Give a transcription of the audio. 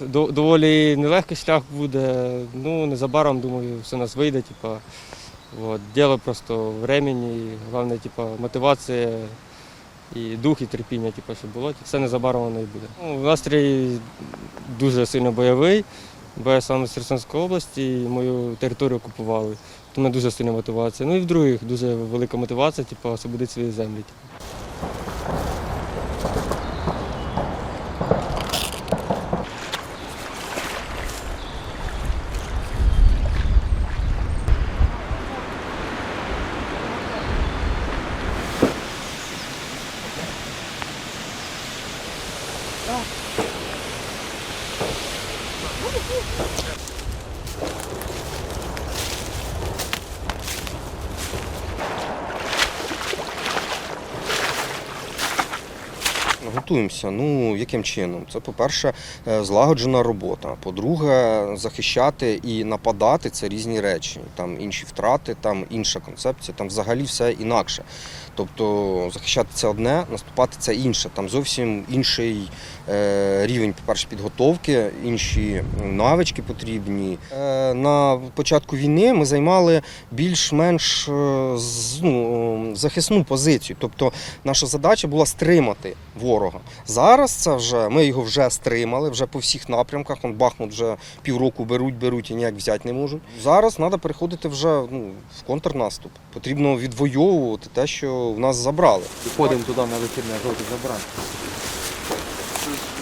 до- доволі нелегкий шлях буде. Ну, незабаром, думаю, все нас вийде. Типа, от. Діло просто времени, головне, типа, мотивація і дух, і терпіння, типа, щоб було. Все незабаром воно і буде. Ну, настрій дуже сильно бойовий, бо я саме з Херсонської області і мою територію окупували. Тому дуже сильна мотивація. Ну і в других дуже велика мотивація, типу, освободити свої землі. Готуємося. Ну яким чином? Це, по-перше, е, злагоджена робота. По-друге, захищати і нападати це різні речі. Там інші втрати, там інша концепція, там взагалі все інакше. Тобто захищати це одне, наступати це інше. Там зовсім інший е, рівень, по-перше, підготовки, інші навички потрібні. Е, на початку війни ми займали більш-менш е, ну, захисну позицію. Тобто наша задача була стримати ворога. Зараз це вже ми його вже стримали, вже по всіх напрямках. Он Бахмут вже півроку беруть, беруть і ніяк взяти не можуть. Зараз треба переходити вже ну, в контрнаступ. Потрібно відвоювати те, що в нас забрали. Ходимо туди на вихідне жовтий забрати.